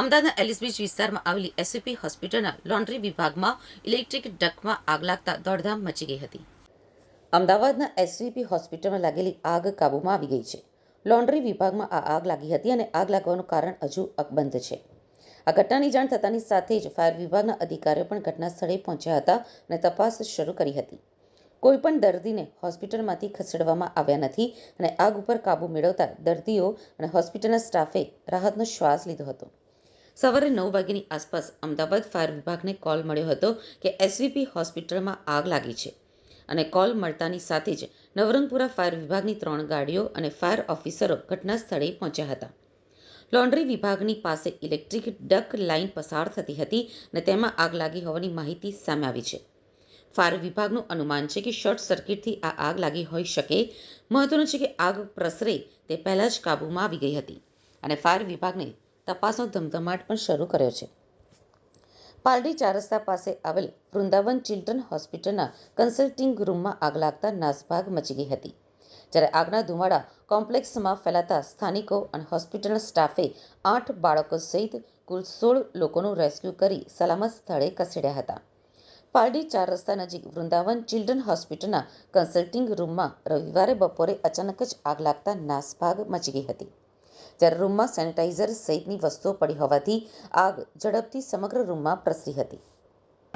અમદાવાદના એલિસ વિસ્તારમાં આવેલી એસવીપી હોસ્પિટલના લોન્ડ્રી વિભાગમાં ઇલેક્ટ્રિક ડકમાં આગ લાગતા દોડધામ મચી ગઈ હતી. અમદાવાદના એસવીપી હોસ્પિટલમાં લાગેલી આગ કાબૂમાં આવી ગઈ છે. લોન્ડ્રી વિભાગમાં આ આગ લાગી હતી અને આગ લાગવાનું કારણ હજુ અકબંધ છે. આ ઘટનાની જાણ થતાની સાથે જ ફાયર વિભાગના અધિકારીઓ પણ ઘટના સ્થળે પહોંચ્યા હતા અને તપાસ શરૂ કરી હતી. કોઈપણ દર્દીને હોસ્પિટલમાંથી ખસેડવામાં આવ્યા નથી અને આગ ઉપર કાબૂ મેળવતા દર્દીઓ અને હોસ્પિટલના સ્ટાફે રાહતનો શ્વાસ લીધો હતો. સવારે નવ વાગ્યાની આસપાસ અમદાવાદ ફાયર વિભાગને કોલ મળ્યો હતો કે એસવીપી હોસ્પિટલમાં આગ લાગી છે અને કોલ મળતાની સાથે જ નવરંગપુરા ફાયર વિભાગની ત્રણ ગાડીઓ અને ફાયર ઓફિસરો ઘટના સ્થળે પહોંચ્યા હતા. લોન્ડ્રી વિભાગની પાસે ઇલેક્ટ્રિક ડક લાઇન પસાર થતી હતી અને તેમાં આગ લાગી હોવાની માહિતી સામે આવી છે. ફાયર વિભાગનું અનુમાન છે કે શોર્ટ સર્કિટથી આ આગ લાગી હોઈ શકે. મહત્વનું છે કે આગ પ્રસરે તે પહેલાં જ કાબૂમાં આવી ગઈ હતી અને ફાયર વિભાગને તપાસનો ધમધમાટ પણ શરૂ કર્યો છે. પાલડી ચાર રસ્તા પાસે આવેલ વૃંદાવન ચિલ્ડ્રન હોસ્પિટલના કન્સલ્ટિંગ રૂમમાં આગ લાગતા નાસભાગ મચી ગઈ હતી. જ્યારે આગના ધુમાડા કોમ્પ્લેક્સમાં ફેલાતા સ્થાનિકો અને હોસ્પિટલના સ્ટાફે આઠ બાળકો સહિત કુલ સોળ લોકોનું રેસ્ક્યુ કરી સલામત સ્થળે ખસેડ્યા હતા. પારડી ચાર રસ્તા નજીક વૃંદાવન ચિલ્ડ્રન હોસ્પિટલના કન્સલ્ટિંગ રૂમમાં રવિવારે બપોરે અચાનક જ આગ લાગતા નાસભાગ મચી ગઈ હતી. જ્યારે રૂમમાં સેનિટાઈઝર સહિતની વસ્તુઓ પડી હોવાથી આગ ઝડપથી સમગ્ર રૂમમાં પ્રસરી હતી.